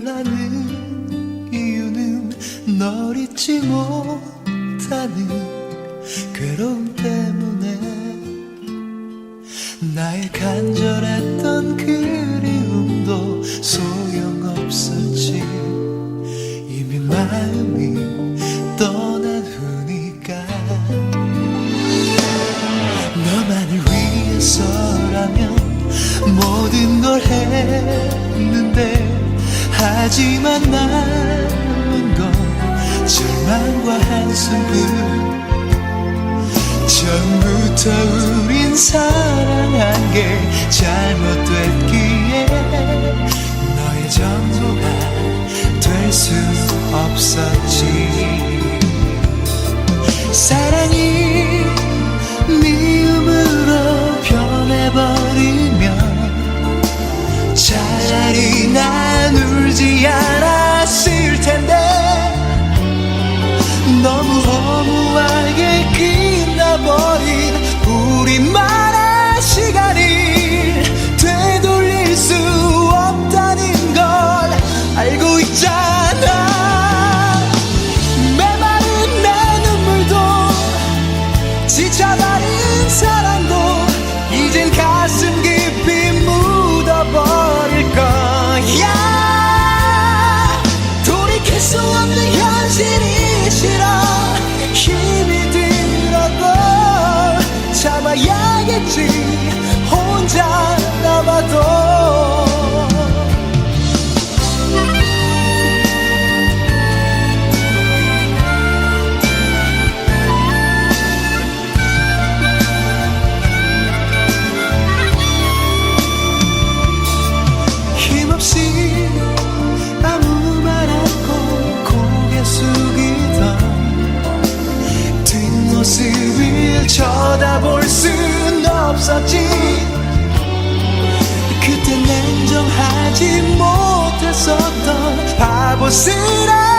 나는 이유는 널 잊지 못하는 괴로움 때문에. 나의 간절했던 그리움도 소용없었지. 이미 마음이 떠난 후니까. 너만을 위해서라면 모든 걸 했는데 하지만 남은 건 절망과 한숨뿐 처음부터 우린 사랑한 게 잘못됐기에 너의 전부가 될 수 없었지. 사랑이 너무 허무하게 참아야겠지. 혼자 남아도. 뒷모습을 쳐다볼 순 없었지. 그때 냉정하지 못했었던 바보스런 내